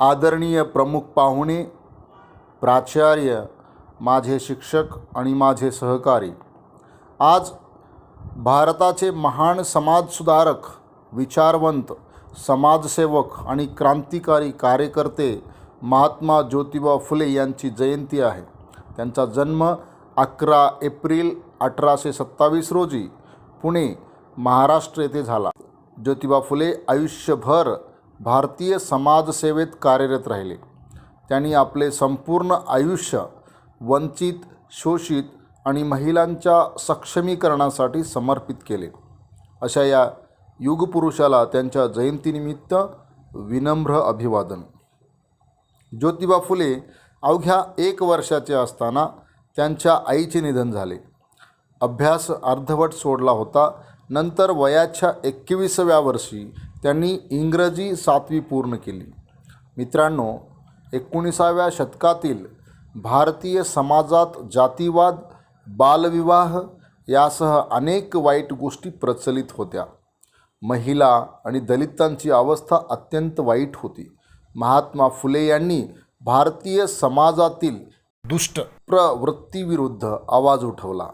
आदरणीय प्रमुख पाहुणे प्राचार्य माझे शिक्षक आणि माझे सहकारी. आज भारताचे महान समाजसुधारक विचारवंत समाजसेवक आणि क्रांतिकारी कार्यकर्ते महात्मा ज्योतिबा फुले यांची जयंती आहे. त्यांचा जन्म अकरा एप्रिल अठराशे सत्तावीस रोजी पुणे महाराष्ट्र येथे झाला. ज्योतिबा फुले आयुष्यभर भारतीय समाजसेवेत कार्यरत राहिले. त्यांनी आपले संपूर्ण आयुष्य वंचित शोषित आणि महिलांच्या सक्षमीकरणासाठी समर्पित केले. अशा या युगपुरुषाला त्यांच्या जयंतीनिमित्त विनम्र अभिवादन. ज्योतिबा फुले अवघ्या एक वर्षाचे असताना त्यांच्या आईचे निधन झाले. अभ्यास अर्धवट सोडला होता. नंतर वयाच्या एकविसाव्या वर्षी त्यांनी इंग्रजी सातवी पूर्ण केली. मित्रांनो एकोणीसाव्या शतकातील भारतीय समाजात जातीवाद बालविवाह यासह अनेक वाईट गोष्टी प्रचलित होत्या. महिला आणि दलितांची अवस्था अत्यंत वाईट होती. महात्मा फुले यांनी भारतीय समाजातील दुष्ट प्रवृत्तीविरुद्ध आवाज उठवला.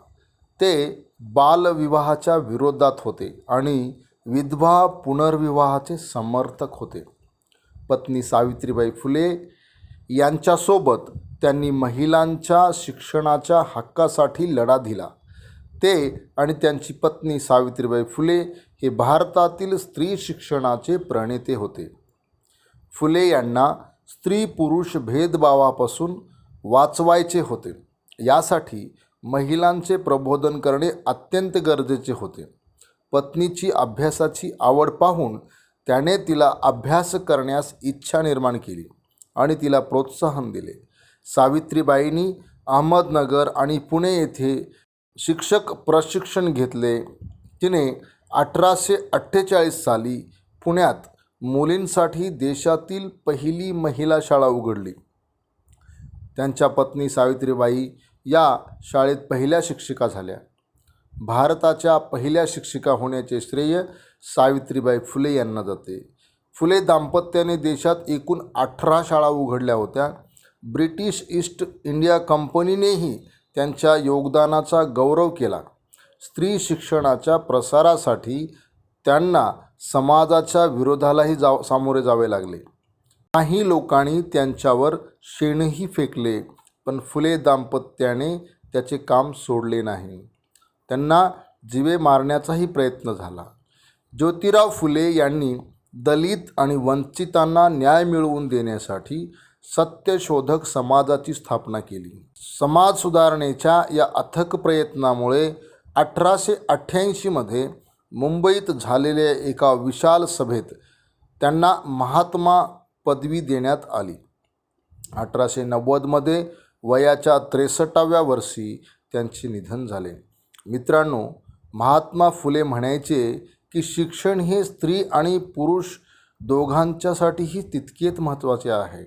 ते बालविवाहाच्या विरोधात होते आणि विधवा पुनर्विवाहाचे समर्थक होते. पत्नी सावित्रीबाई फुले यांच्यासोबत त्यांनी महिलांच्या शिक्षणाच्या हक्कासाठी लढा दिला. ते आणि त्यांची पत्नी सावित्रीबाई फुले हे भारतातील स्त्री शिक्षणाचे प्रणेते होते. फुले यांना स्त्री पुरुष भेदभावापासून वाचवायचे होते. यासाठी महिलांचे प्रबोधन करणे अत्यंत गरजेचे होते. पत्नीची अभ्यासाची आवड पाहून त्याने तिला अभ्यास करण्यास इच्छा निर्माण केली आणि तिला प्रोत्साहन दिले. सावित्रीबाईंनी अहमदनगर आणि पुणे येथे शिक्षक प्रशिक्षण घेतले. तिने अठराशे अठ्ठेचाळीस साली पुण्यात मुलींसाठी देशातील पहिली महिला शाळा उघडली. त्यांच्या पत्नी सावित्रीबाई या शाळेत पहिल्या शिक्षिका झाल्या. भारताच्या पहिल्या शिक्षिका होण्याचे श्रेय सावित्रीबाई फुले यांना जाते. फुले दाम्पत्याने देशात एकूण अठरा शाळा उघडल्या होत्या. ब्रिटिश ईस्ट इंडिया कंपनीनेही त्यांच्या योगदानाचा गौरव केला. स्त्री शिक्षणाच्या प्रसारासाठी त्यांना समाजाच्या विरोधालाही जा सामोरे जावे लागले. काही लोकांनी त्यांच्यावर शेणही फेकले पण फुले दाम्पत्याने त्याचे काम सोडले नाही. त्यांना जिवे मारण्याचाही प्रयत्न झाला. ज्योतिराव फुले यांनी दलित आणि वंचितांना न्याय मिळवून देण्यासाठी सत्यशोधक समाजाची स्थापना केली. समाज सुधारणेच्या या अथक प्रयत्नामुळे अठराशे अठ्ठ्याऐंशीमध्ये मुंबईत झालेल्या एका विशाल सभेत त्यांना महात्मा पदवी देण्यात आली. अठराशे नव्वदमध्ये वयाच्या त्रेसष्टाव्या वर्षी त्यांचे निधन झाले. मित्रांनो महात्मा फुले म्हणायचे की शिक्षण हे स्त्री आणि पुरुष दोघांच्यासाठीही तितकेच महत्त्वाचे आहे.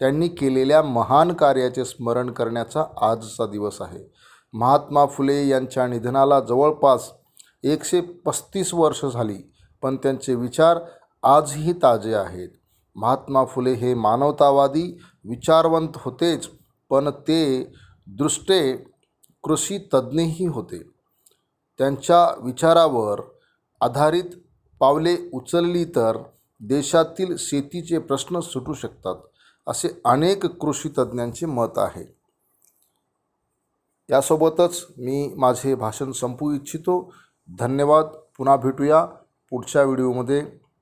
त्यांनी केलेल्या महान कार्याचे स्मरण करण्याचा आजचा दिवस आहे. महात्मा फुले यांच्या निधनाला जवळपास एकशे पस्तीस वर्ष झाली पण त्यांचे विचार आजही ताजे आहेत. महात्मा फुले हे मानवतावादी विचारवंत होतेच पण ते दृष्टे कृषी तज्ज्ञही होते. त्यांच्या विचारावर आधारित पावले उचलली तर देशातील शेतीचे प्रश्न सुटू शकतात असे अनेक कृषी तज्ज्ञांचे मत आहे. यासोबतच मी माझे भाषण संपू इच्छितो. धन्यवाद. पुन्हा भेटूया पुढच्या व्हिडिओमध्ये.